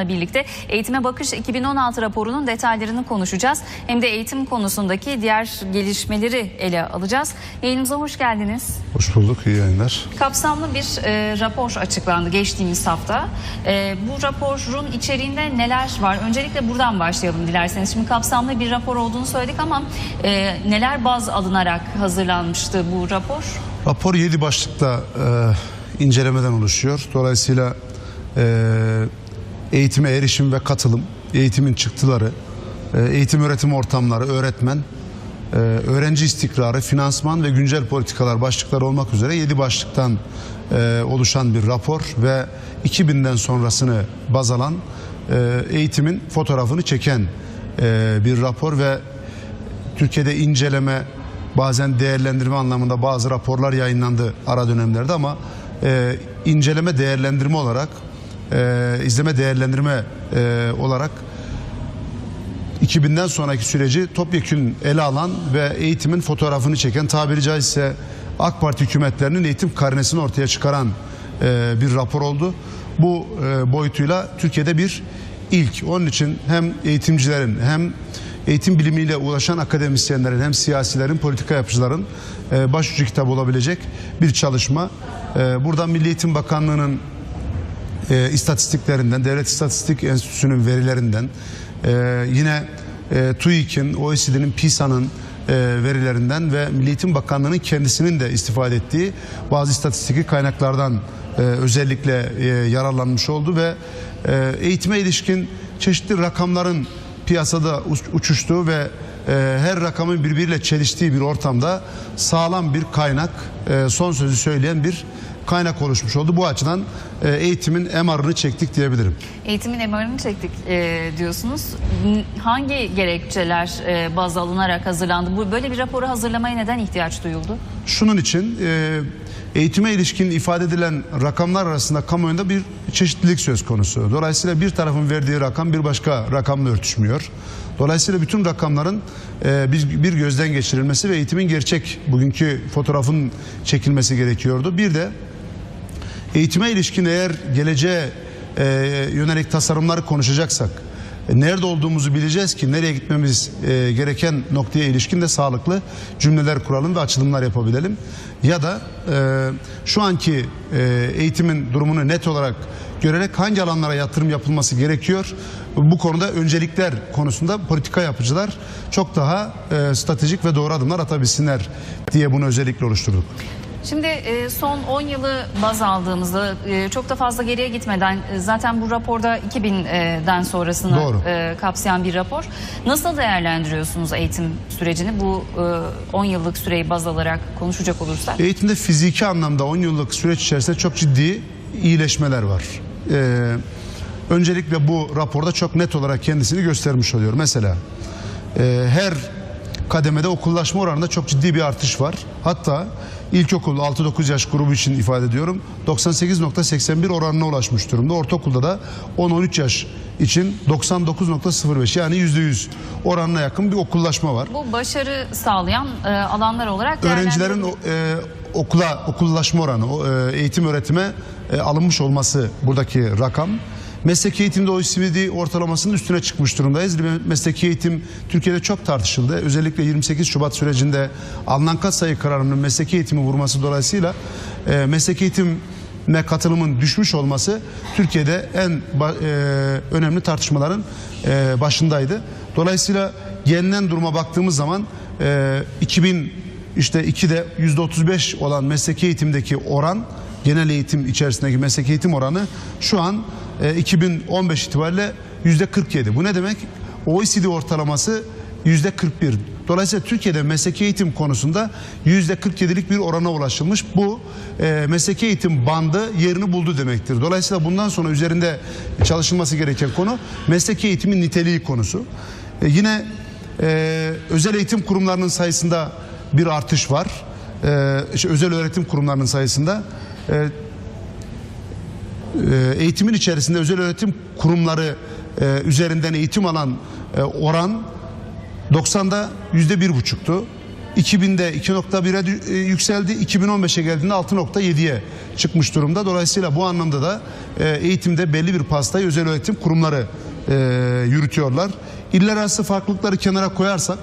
birlikte Eğitime Bakış 2016 raporunun detaylarını konuşacağız. Hem de eğitim konusundaki diğer gelişmeleri ele alacağız. Yayınımıza hoş geldiniz. Hoş bulduk, iyi yayınlar. Kapsamlı bir e, rapor açıklandı geçtiğimiz hafta. E, bu raporun içeriğinde neler var? Öncelikle buradan başlayalım dilerseniz. Şimdi kapsamlı bir rapor olduğunu söyledik ama e, neler baz alınarak hazırlanmıştı bu rapor? Rapor 7 başlıkta e, incelemeden oluşuyor. Dolayısıyla e, eğitime erişim ve katılım, eğitimin çıktıları, e, eğitim öğretim ortamları, öğretmen, e, öğrenci istikrarı, finansman ve güncel politikalar başlıkları olmak üzere 7 başlıktan e, oluşan bir rapor ve 2000'den sonrasını baz alan eğitimin fotoğrafını çeken bir rapor ve Türkiye'de inceleme bazen değerlendirme anlamında bazı raporlar yayınlandı ara dönemlerde ama inceleme değerlendirme olarak e, izleme değerlendirme e, olarak 2000'den sonraki süreci topyekün ele alan ve eğitimin fotoğrafını çeken tabiri caizse AK Parti hükümetlerinin eğitim karnesini ortaya çıkaran e, bir rapor oldu. Bu e, boyutuyla Türkiye'de bir ilk. Onun için hem eğitimcilerin hem eğitim bilimiyle uğraşan akademisyenlerin hem siyasilerin, politika yapıcıların e, başucu kitabı olabilecek bir çalışma. E, buradan Milli Eğitim Bakanlığı'nın e, istatistiklerinden, Devlet İstatistik Enstitüsü'nün verilerinden, e, yine e, TÜİK'in, OECD'nin, PISA'nın e, verilerinden ve Milli Eğitim Bakanlığı'nın kendisinin de istifade ettiği bazı istatistiki kaynaklardan e, özellikle e, yararlanmış oldu ve e, eğitime ilişkin çeşitli rakamların piyasada uç- uçuştuğu ve e, her rakamın birbiriyle çeliştiği bir ortamda sağlam bir kaynak, e, son sözü söyleyen bir kaynak oluşmuş oldu. Bu açıdan e, eğitimin MR'ını çektik diyebilirim. Eğitimin emarını çektik e, diyorsunuz. Hangi gerekçeler e, baz alınarak hazırlandı? Bu böyle bir raporu hazırlamaya neden ihtiyaç duyuldu? Şunun için e, eğitime ilişkin ifade edilen rakamlar arasında kamuoyunda bir çeşitlilik söz konusu. Dolayısıyla bir tarafın verdiği rakam bir başka rakamla örtüşmüyor. Dolayısıyla bütün rakamların e, bir, bir gözden geçirilmesi ve eğitimin gerçek bugünkü fotoğrafın çekilmesi gerekiyordu. Bir de eğitime ilişkin eğer geleceğe e, yönelik tasarımları konuşacaksak nerede olduğumuzu bileceğiz ki nereye gitmemiz e, gereken noktaya ilişkin de sağlıklı cümleler kuralım ve açılımlar yapabilelim. Ya da e, şu anki e, eğitimin durumunu net olarak görerek hangi alanlara yatırım yapılması gerekiyor? Bu konuda öncelikler konusunda politika yapıcılar çok daha e, stratejik ve doğru adımlar atabilsinler diye bunu özellikle oluşturduk. Şimdi e, son 10 yılı baz aldığımızda e, çok da fazla geriye gitmeden e, zaten bu raporda 2000'den sonrasını Doğru. kapsayan bir rapor. Nasıl değerlendiriyorsunuz eğitim sürecini bu e, 10 yıllık süreyi baz alarak konuşacak olursak? Eğitimde fiziki anlamda 10 yıllık süreç içerisinde çok ciddi iyileşmeler var. Öncelikle bu raporda çok net olarak kendisini göstermiş oluyor. Mesela her kademede okullaşma oranında çok ciddi bir artış var. Hatta ilkokul 6-9 yaş grubu için ifade ediyorum 98.81 oranına ulaşmış durumda. Ortaokulda da 10-13 yaş için 99.05 yani %100 oranına yakın bir okullaşma var. Bu başarı sağlayan e, alanlar olarak Öğrencilerin e, okula okullaşma oranı, e, eğitim öğretime e, alınmış olması buradaki rakam. Mesleki eğitimde OECD ortalamasının üstüne çıkmış durumdayız. Mesleki eğitim Türkiye'de çok tartışıldı. Özellikle 28 Şubat sürecinde alınan katsayı kararının mesleki eğitimi vurması dolayısıyla e, mesleki eğitime katılımın düşmüş olması Türkiye'de en e, önemli tartışmaların e, başındaydı. Dolayısıyla gelinen duruma baktığımız zaman e, 2000 işte 2'de %35 olan mesleki eğitimdeki oran genel eğitim içerisindeki mesleki eğitim oranı şu an 2015 itibariyle %47. Bu ne demek? OECD ortalaması %41. Dolayısıyla Türkiye'de mesleki eğitim konusunda %47'lik bir orana ulaşılmış. Bu e, mesleki eğitim bandı yerini buldu demektir. Dolayısıyla bundan sonra üzerinde çalışılması gereken konu mesleki eğitimin niteliği konusu. E, yine e, özel eğitim kurumlarının sayısında bir artış var. Ee, işte özel öğretim kurumlarının sayısında e, eğitimin içerisinde özel öğretim kurumları e, üzerinden eğitim alan e, oran 90'da yüzde bir buçuktu. 2000'de 2.1'e dü- e, yükseldi. 2015'e geldiğinde 6.7'ye çıkmış durumda. Dolayısıyla bu anlamda da eğitimde belli bir pastayı özel öğretim kurumları yürütüyorlar. İller arası farklılıkları kenara koyarsak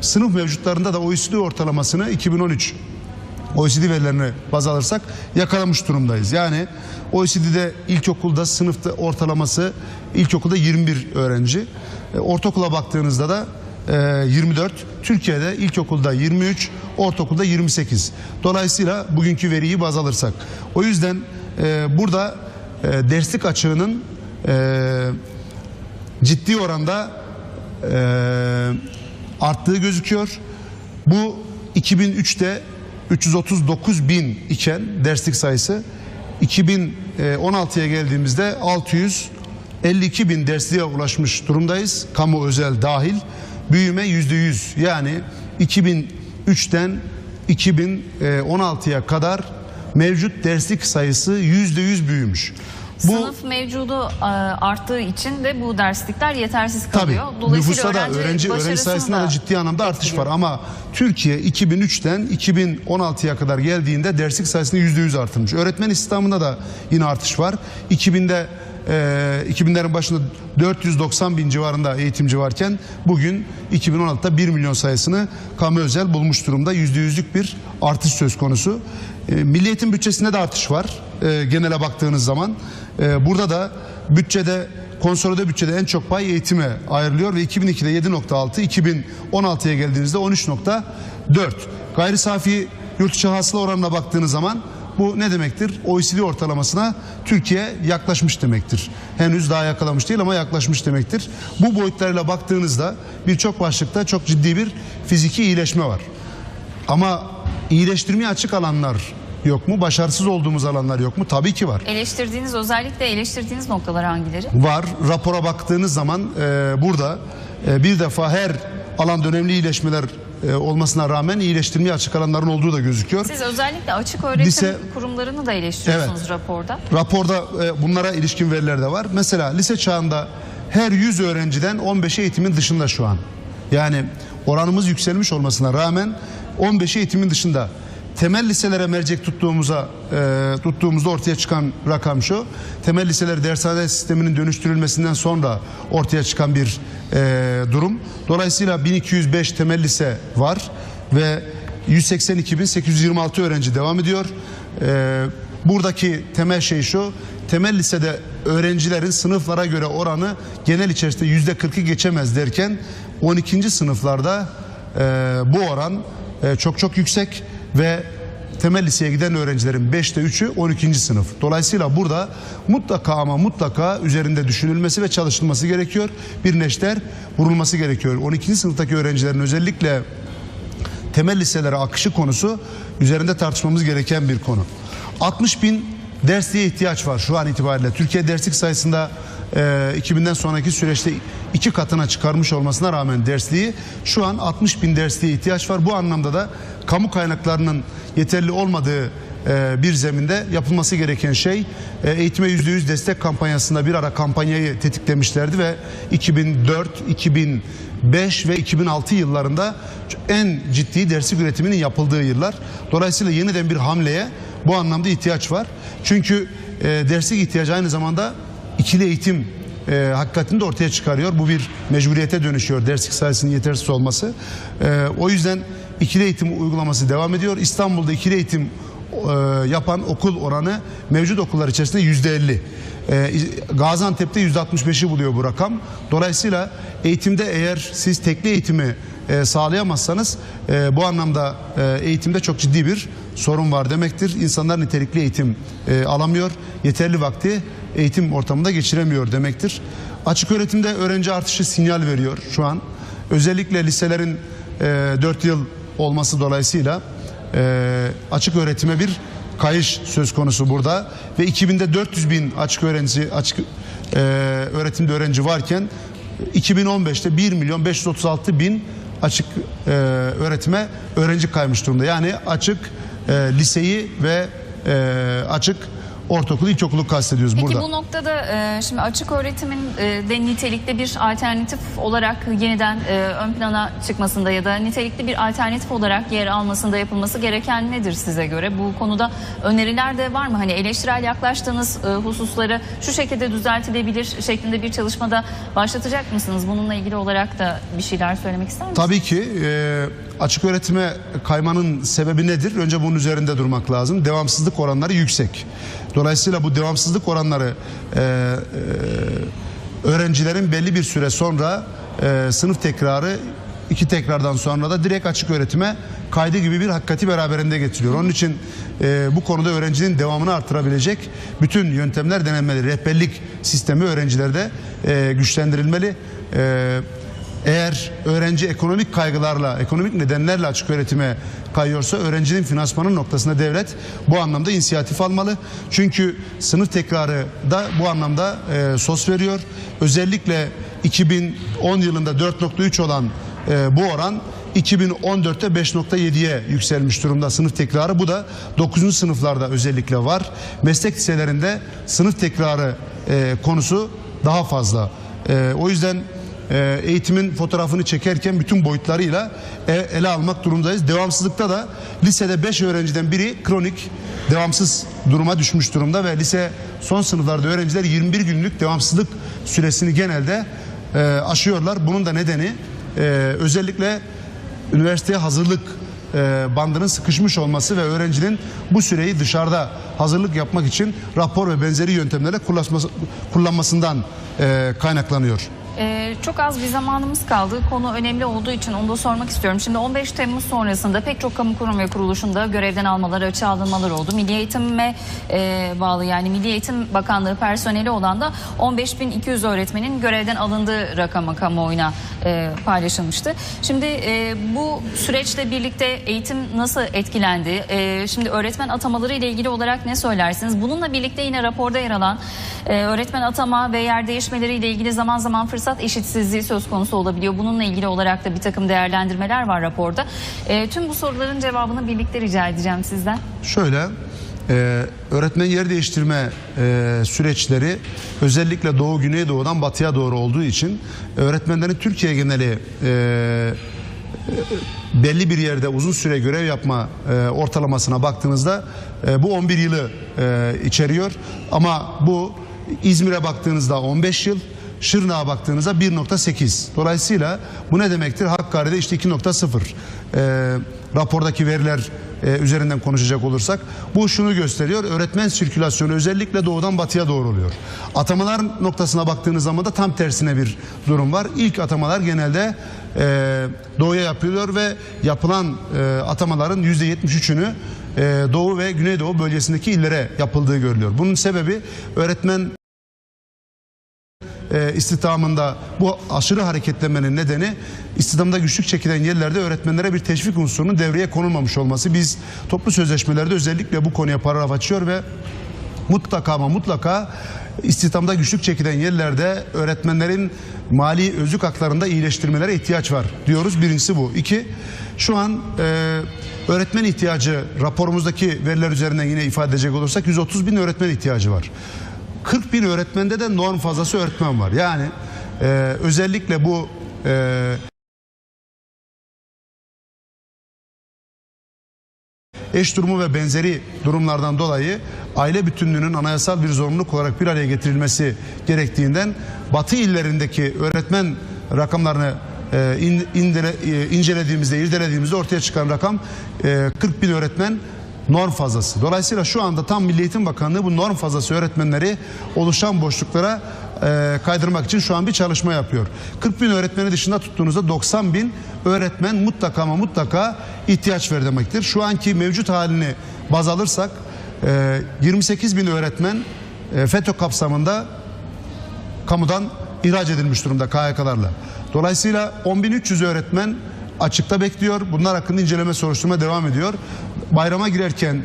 sınıf mevcutlarında da OECD ortalamasını 2013 OECD verilerini baz alırsak yakalamış durumdayız. Yani OECD'de ilkokulda sınıfta ortalaması ilkokulda 21 öğrenci. E, Ortaokula baktığınızda da e, 24. Türkiye'de ilkokulda 23, ortaokulda 28. Dolayısıyla bugünkü veriyi baz alırsak. O yüzden e, burada e, derslik açığının e, ciddi oranda e, arttığı gözüküyor. Bu 2003'te 339 bin iken derslik sayısı 2016'ya geldiğimizde 652 bin dersliğe ulaşmış durumdayız. Kamu özel dahil. Büyüme %100 yani 2003'ten 2016'ya kadar mevcut derslik sayısı %100 büyümüş. Bu Sınıf mevcudu e, arttığı için de bu derslikler yetersiz Tabii. kalıyor. Dolayısıyla Nüfusta da öğrenci, öğrenci, sayısında da ciddi anlamda artış var. Ama Türkiye 2003'ten 2016'ya kadar geldiğinde derslik sayısında %100 artırmış. Öğretmen istihdamında da yine artış var. 2000'de e, 2000'lerin başında 490 bin civarında eğitimci varken bugün 2016'da 1 milyon sayısını kamu özel bulmuş durumda. %100'lük bir artış söz konusu. E, Milli Eğitim bütçesinde de artış var. E, genele baktığınız zaman. E, burada da bütçede konsolide bütçede en çok pay eğitime ayrılıyor ve 2002'de 7.6, 2016'ya geldiğinizde 13.4. Gayri safi yurt içi hasıla oranına baktığınız zaman bu ne demektir? OECD ortalamasına Türkiye yaklaşmış demektir. Henüz daha yakalamış değil ama yaklaşmış demektir. Bu boyutlarıyla baktığınızda birçok başlıkta çok ciddi bir fiziki iyileşme var. Ama iyileştirmeye açık alanlar yok mu? Başarısız olduğumuz alanlar yok mu? Tabii ki var. Eleştirdiğiniz özellikle eleştirdiğiniz noktalar hangileri? var. Rapora baktığınız zaman e, burada e, bir defa her alanda önemli iyileşmeler e, olmasına rağmen iyileştirmeye açık alanların olduğu da gözüküyor. Siz özellikle açık öğretim Lise- kurumlarını da eleştiriyorsunuz raporda. Raporda e, bunlara ilişkin veriler de var. Mesela lise çağında her 100 öğrenciden 15 eğitimin dışında şu an. Yani oranımız yükselmiş olmasına rağmen 15 eğitimin dışında temel liselere mercek tuttuğumuza e, tuttuğumuzda ortaya çıkan rakam şu. Temel liseler dershane sisteminin dönüştürülmesinden sonra ortaya çıkan bir e, durum. Dolayısıyla 1205 temel lise var ve 182.826 öğrenci devam ediyor. E, buradaki temel şey şu. Temel lisede öğrencilerin sınıflara göre oranı genel içerisinde yüzde 40'ı geçemez derken 12. sınıflarda e, bu oran e, çok çok yüksek ve temel liseye giden öğrencilerin 5'te 3'ü 12. sınıf. Dolayısıyla burada mutlaka ama mutlaka üzerinde düşünülmesi ve çalışılması gerekiyor. Bir neşter vurulması gerekiyor. 12. sınıftaki öğrencilerin özellikle temel liselere akışı konusu üzerinde tartışmamız gereken bir konu. 60 bin dersliğe ihtiyaç var şu an itibariyle. Türkiye derslik sayısında e, 2000'den sonraki süreçte iki katına çıkarmış olmasına rağmen dersliği şu an 60 bin dersliğe ihtiyaç var. Bu anlamda da kamu kaynaklarının yeterli olmadığı e, bir zeminde yapılması gereken şey e, eğitime %100 destek kampanyasında bir ara kampanyayı tetiklemişlerdi ve 2004, 2005 ve 2006 yıllarında en ciddi derslik üretiminin yapıldığı yıllar. Dolayısıyla yeniden bir hamleye bu anlamda ihtiyaç var. Çünkü e, derslik ihtiyacı aynı zamanda ikili eğitim e, hakikatini de ortaya çıkarıyor. Bu bir mecburiyete dönüşüyor derslik sayısının yetersiz olması. E, o yüzden ikili eğitim uygulaması devam ediyor. İstanbul'da ikili eğitim e, yapan okul oranı mevcut okullar içerisinde yüzde elli. Gaziantep'te yüzde 65'i buluyor bu rakam. Dolayısıyla eğitimde eğer siz tekli eğitimi e, sağlayamazsanız e, bu anlamda e, eğitimde çok ciddi bir sorun var demektir. İnsanlar nitelikli eğitim e, alamıyor. Yeterli vakti eğitim ortamında geçiremiyor demektir. Açık öğretimde öğrenci artışı sinyal veriyor şu an. Özellikle liselerin e, 4 yıl olması dolayısıyla e, açık öğretime bir kayış söz konusu burada ve 2000'de 400 bin açık öğrenci açık e, öğretimde öğrenci varken 2015'te 1 milyon 536 bin açık e, öğretime öğrenci kaymış durumda. Yani açık e, liseyi ve e, açık ortaokulu, ilkokulu kastediyoruz Peki burada. bu noktada e, şimdi açık öğretimin e, de nitelikli bir alternatif olarak yeniden e, ön plana çıkmasında ya da nitelikli bir alternatif olarak yer almasında yapılması gereken nedir size göre? Bu konuda öneriler de var mı? Hani eleştirel yaklaştığınız e, hususları şu şekilde düzeltilebilir şeklinde bir çalışmada başlatacak mısınız? Bununla ilgili olarak da bir şeyler söylemek ister misiniz? Tabii ki e, açık öğretime kaymanın sebebi nedir? Önce bunun üzerinde durmak lazım. Devamsızlık oranları yüksek. Dolayısıyla bu devamsızlık oranları e, e, öğrencilerin belli bir süre sonra e, sınıf tekrarı iki tekrardan sonra da direkt açık öğretime kaydı gibi bir hakikati beraberinde getiriyor. Onun için e, bu konuda öğrencinin devamını artırabilecek bütün yöntemler denenmeli. Rehberlik sistemi öğrencilerde e, güçlendirilmeli. E, eğer öğrenci ekonomik kaygılarla, ekonomik nedenlerle açık öğretime kayıyorsa öğrencinin finansmanı noktasında devlet bu anlamda inisiyatif almalı. Çünkü sınıf tekrarı da bu anlamda e, sos veriyor. Özellikle 2010 yılında 4.3 olan e, bu oran 2014'te 5.7'ye yükselmiş durumda sınıf tekrarı. Bu da 9. sınıflarda özellikle var. Meslek liselerinde sınıf tekrarı e, konusu daha fazla. E, o yüzden e, eğitimin fotoğrafını çekerken bütün boyutlarıyla e, ele almak durumdayız. Devamsızlıkta da lisede 5 öğrenciden biri kronik devamsız duruma düşmüş durumda ve lise son sınıflarda öğrenciler 21 günlük devamsızlık süresini genelde e, aşıyorlar. Bunun da nedeni e, özellikle üniversiteye hazırlık e, bandının sıkışmış olması ve öğrencinin bu süreyi dışarıda hazırlık yapmak için rapor ve benzeri yöntemlerle kullanması- kullanmasından e, kaynaklanıyor. Ee, çok az bir zamanımız kaldı. Konu önemli olduğu için onu da sormak istiyorum. Şimdi 15 Temmuz sonrasında pek çok kamu kurum ve kuruluşunda görevden almaları, açığa alınmaları oldu. Milli Eğitim'e e, bağlı yani Milli Eğitim Bakanlığı personeli olan da 15.200 öğretmenin görevden alındığı rakamı kamuoyuna e, paylaşılmıştı. Şimdi e, bu süreçle birlikte eğitim nasıl etkilendi? E, şimdi öğretmen atamaları ile ilgili olarak ne söylersiniz? Bununla birlikte yine raporda yer alan e, öğretmen atama ve yer değişmeleri ile ilgili zaman zaman fırsat eşitsizliği söz konusu olabiliyor. Bununla ilgili olarak da bir takım değerlendirmeler var raporda. E, tüm bu soruların cevabını birlikte rica edeceğim sizden. Şöyle e, öğretmen yer değiştirme e, süreçleri özellikle Doğu Güneydoğu'dan Batı'ya doğru olduğu için öğretmenlerin Türkiye geneli e, belli bir yerde uzun süre görev yapma e, ortalamasına baktığınızda e, bu 11 yılı e, içeriyor. Ama bu İzmir'e baktığınızda 15 yıl, Şırnak'a baktığınızda 1.8. Dolayısıyla bu ne demektir? Hakkari'de işte 2.0. E, rapordaki veriler e, üzerinden konuşacak olursak bu şunu gösteriyor. Öğretmen sirkülasyonu özellikle doğudan batıya doğru oluyor. Atamalar noktasına baktığınız zaman da tam tersine bir durum var. İlk atamalar genelde e, doğuya yapılıyor ve yapılan e, atamaların %73'ünü e, doğu ve güneydoğu bölgesindeki illere yapıldığı görülüyor. Bunun sebebi öğretmen e, istihdamında bu aşırı hareketlemenin nedeni istihdamda güçlük çekilen yerlerde öğretmenlere bir teşvik unsurunun devreye konulmamış olması. Biz toplu sözleşmelerde özellikle bu konuya paragraf açıyor ve mutlaka ama mutlaka istihdamda güçlük çekilen yerlerde öğretmenlerin mali özlük haklarında iyileştirmelere ihtiyaç var diyoruz. Birincisi bu. İki, şu an e, öğretmen ihtiyacı raporumuzdaki veriler üzerinden yine ifade edecek olursak 130 bin öğretmen ihtiyacı var. 40 bin öğretmende de norm fazlası öğretmen var. Yani e, özellikle bu e, eş durumu ve benzeri durumlardan dolayı aile bütünlüğünün anayasal bir zorunluluk olarak bir araya getirilmesi gerektiğinden Batı illerindeki öğretmen rakamlarını e, in- indire- e, incelediğimizde, irdelediğimizde ortaya çıkan rakam e, 40 bin öğretmen norm fazlası. Dolayısıyla şu anda tam Milli Eğitim Bakanlığı bu norm fazlası öğretmenleri oluşan boşluklara e, kaydırmak için şu an bir çalışma yapıyor. 40 bin öğretmeni dışında tuttuğunuzda 90 bin öğretmen mutlaka ama mutlaka ihtiyaç var demektir. Şu anki mevcut halini baz alırsak e, 28 bin öğretmen e, FETÖ kapsamında kamudan ihraç edilmiş durumda KYK'larla. Dolayısıyla 10.300 öğretmen açıkta bekliyor. Bunlar hakkında inceleme soruşturma devam ediyor. Bayrama girerken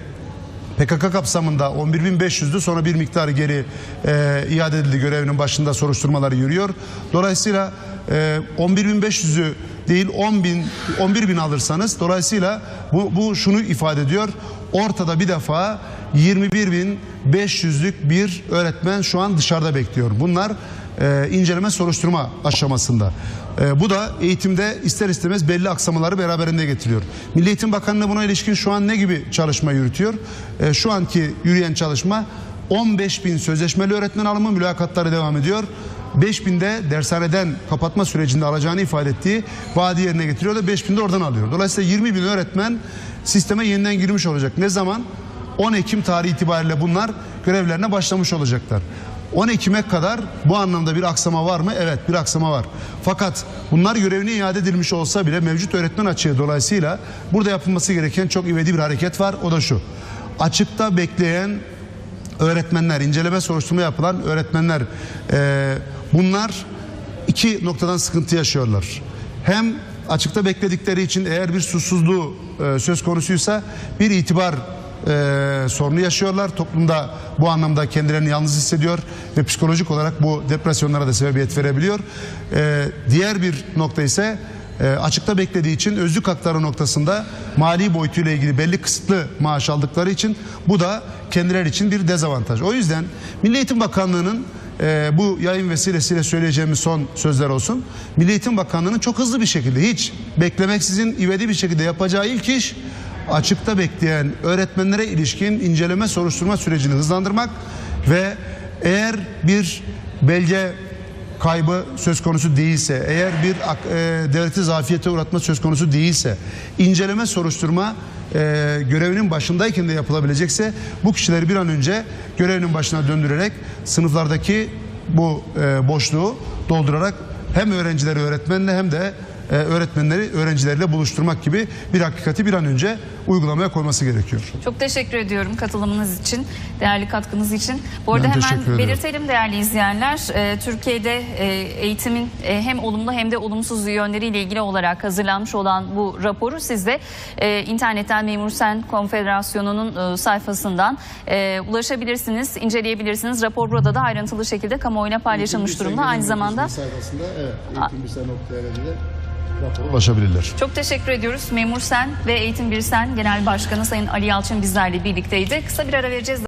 PKK kapsamında 11.500'dü sonra bir miktarı geri e, iade edildi görevinin başında soruşturmaları yürüyor. Dolayısıyla e, 11.500'ü değil 10 bin, 11 bin alırsanız dolayısıyla bu, bu şunu ifade ediyor. Ortada bir defa 21.500'lük bir öğretmen şu an dışarıda bekliyor. Bunlar e, inceleme soruşturma aşamasında. E, bu da eğitimde ister istemez belli aksamaları beraberinde getiriyor. Milli Eğitim Bakanlığı buna ilişkin şu an ne gibi çalışma yürütüyor? E, şu anki yürüyen çalışma 15 bin sözleşmeli öğretmen alımı mülakatları devam ediyor. 5 de dershaneden kapatma sürecinde alacağını ifade ettiği vaadi yerine getiriyor da 5 de oradan alıyor. Dolayısıyla 20 bin öğretmen sisteme yeniden girmiş olacak. Ne zaman? 10 Ekim tarihi itibariyle bunlar görevlerine başlamış olacaklar. 10 Ekim'e kadar bu anlamda bir aksama var mı? Evet bir aksama var. Fakat bunlar görevine iade edilmiş olsa bile mevcut öğretmen açığı dolayısıyla burada yapılması gereken çok ivedi bir hareket var. O da şu. Açıkta bekleyen öğretmenler, inceleme soruşturma yapılan öğretmenler e, bunlar iki noktadan sıkıntı yaşıyorlar. Hem açıkta bekledikleri için eğer bir susuzluğu e, söz konusuysa bir itibar e, sorunu yaşıyorlar. Toplumda bu anlamda kendilerini yalnız hissediyor ve psikolojik olarak bu depresyonlara da sebebiyet verebiliyor. E, diğer bir nokta ise e, açıkta beklediği için özlük hakları noktasında mali boyutuyla ilgili belli kısıtlı maaş aldıkları için bu da kendileri için bir dezavantaj. O yüzden Milli Eğitim Bakanlığı'nın e, bu yayın vesilesiyle söyleyeceğimiz son sözler olsun. Milli Eğitim Bakanlığı'nın çok hızlı bir şekilde hiç beklemeksizin ivedi bir şekilde yapacağı ilk iş açıkta bekleyen öğretmenlere ilişkin inceleme soruşturma sürecini hızlandırmak ve eğer bir belge kaybı söz konusu değilse, eğer bir e, devleti zafiyete uğratma söz konusu değilse, inceleme soruşturma e, görevinin başındayken de yapılabilecekse bu kişileri bir an önce görevinin başına döndürerek sınıflardaki bu e, boşluğu doldurarak hem öğrencileri öğretmenle hem de e, öğretmenleri öğrencileriyle buluşturmak gibi bir hakikati bir an önce uygulamaya koyması gerekiyor. Çok teşekkür ediyorum katılımınız için, değerli katkınız için. Bu arada Ben hemen belirtelim değerli izleyenler. e, Türkiye'de e, eğitimin e, hem olumlu hem de olumsuz yönleriyle ilgili olarak hazırlanmış olan bu raporu siz de e, internetten Memur Sen Konfederasyonu'nun e, sayfasından e, ulaşabilirsiniz, inceleyebilirsiniz. Rapor burada da ayrıntılı şekilde kamuoyuna paylaşılmış durumda. Aynı zamanda sayfasında evet ulaşabilirler. Çok teşekkür ediyoruz. Memur Sen ve Eğitim Bir Sen Genel Başkanı Sayın Ali Yalçın bizlerle birlikteydi. Kısa bir ara vereceğiz.